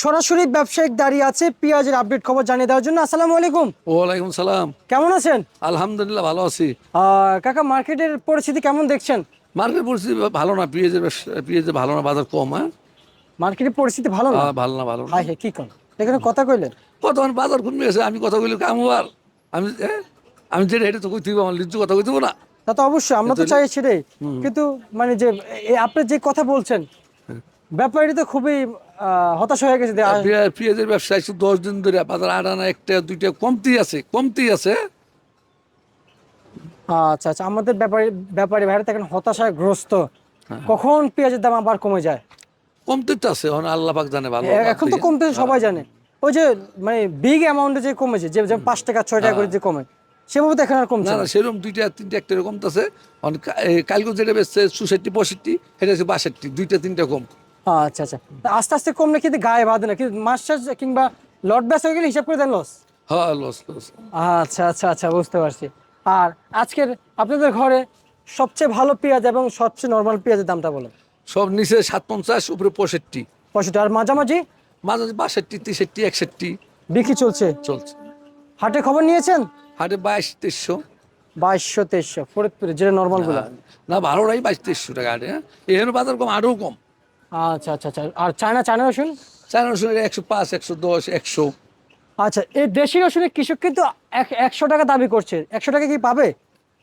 সরাসরি ব্যবসায়িক দাঁড়িয়ে আছে পেঁয়াজের আপডেট খবর জানিয়ে দেওয়ার জন্য। আসসালামু আলাইকুম। ওয়ালাইকুম সালাম। কেমন আছেন? আলহামদুলিল্লাহ ভালো আছি। কাকা মার্কেটের পরিস্থিতি কেমন দেখছেন? মার্কেট পরিস্থিতি ভালো না পেঁয়াজের পেঁয়াজের ভালো না বাজার কম হ্যাঁ? মার্কেটের পরিস্থিতি ভালো না? ভালো না ভালো না। হ্যাঁ কি কন? এখানে কথা কইলেন? কতক্ষণ বাজার কমে গেছে আমি কথা বলি কাম আর। আমি আমি যেটা হেঁটে তো কইতে আমার লিচু কথা কইতে না? তা তো অবশ্যই আমরা তো চাই সেটাই কিন্তু মানে যে আপনি যে কথা বলছেন ব্যাপারটি তো খুবই হতাশ হয়ে গেছে পেঁয়াজের ব্যবসা একশো দশ দিন ধরে বাজার আট আনা একটা দুইটা কমতি আছে কমতি আছে। আচ্ছা আচ্ছা আমাদের ব্যাপারে ব্যাপারে ভাইরা তো এখন হতাশায় গ্রস্ত। কখন পেঁয়াজের দাম আবার কমে যায়? কমতি তো আছে আল্লাহ পাক জানে ভালো এখন তো কমতে সবাই জানে। ওই যে মানে বিগ অ্যামাউন্টে যে কমেছে যে পাঁচ টাকা ছয় টাকা করে যে কমে সেভাবে তো এখন আর কমছে না সেরকম দুইটা তিনটা একটা কমতেছে কালকে যেটা বেচছে চৌষট্টি পঁয়ষট্টি সেটা হচ্ছে বাষট্টি দুইটা তিনটা কম। আচ্ছা আচ্ছা। আস্তে আস্তে কমলে কিন্তু গায়ে বাঁধে না? কিন্তু মাস শেষ কিংবা লট ব্যাস হয়ে গেলে হিসাব করে দেন লস হ্যাঁ লস লস আচ্ছা আচ্ছা আচ্ছা বুঝতে পারছি। আর আজকের আপনাদের ঘরে সবচেয়ে ভালো পেঁয়াজ এবং সবচেয়ে নর্মাল পেঁয়াজের দামটা বলেন। সব নিচে সাত পঞ্চাশ উপরে পঁয়ষট্টি। পঁয়ষট্টি আর মাঝামাঝি? মাঝে মাঝে বাষট্টি তেষট্টি একষট্টি। বিক্রি চলছে? চলছে। হাটে খবর নিয়েছেন? হাটে বাইশ তেইশশো। বাইশশো তেইশশো। ফরিদপুরে যেটা নর্মালগুলো। না ভালোটাই বাইশ তেইশশো টাকা হাটে হ্যাঁ? এখানে বাজার কম আরও কম। আচ্ছা আচ্ছা আচ্ছা। আর চায়না চায়না রসুন? চায়না রসুন একশো পাঁচ একশো দশ একশো। আচ্ছা এই দেশি রসুনের কৃষক কিন্তু এক- একশো টাকা দাবি করছে। একশো টাকা কি পাবে?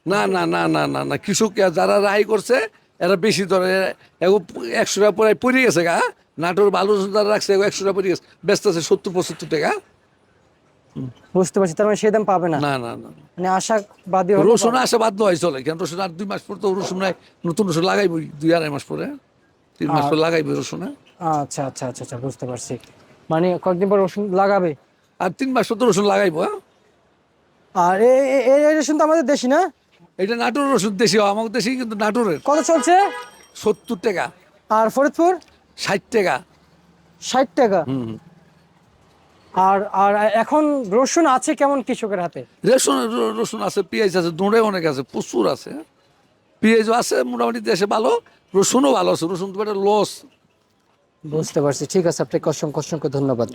না না না না না না। কৃষক যারা রাই করছে এরা বেশি ধরে একশো টাকা পরে পড়ে গেছে গা। নাটোর ভালো রসুন যারা রাখছে একশো টাকা পড়ে গেছে। ব্যস্ত আছে সত্তর পঁচাত্তর টাকা। বুঝতে পারছি তার মানে সেই দাম পাবে না। না না না মানে আশাবাদী রসুন আসা বাধ্য হয় চলে। কেন রসুন আর দুই মাস পর তো রসুন নাই নতুন রসুন লাগাইবই দুই আড়াই মাস পরে। তিন মাস পর লাগাইবে রসুনে আচ্ছা আচ্ছা আচ্ছা আচ্ছা বুঝতে পারছি। মানে কয়েকদিন পর রসুন লাগাবে? আর তিন মাস পর তো রসুন লাগাইবো হ্যাঁ? আর এই রসুন তো আমাদের দেশি না? এটা নাটোর রসুন দেশি দেশি কিন্তু নাটোরের। কত চলছে? সত্তর টাকা। আর ফরিদপুর? ষাট টাকা। ষাট টাকা? হুম আর আর এখন রসুন আছে কেমন কৃষকের হাতে? রসুন রসুন আছে পেঁয়াজ আছে দোঁড়ে অনেক আছে প্রচুর আছে পেঁয়াজও আছে, মোটামুটি দেশে ভালো, রসুনও ভালো আছে। রসুন তো একটা লস বুঝতে পারছি। ঠিক আছে, আপনাকে অসংখ্য অসংখ্য ধন্যবাদ।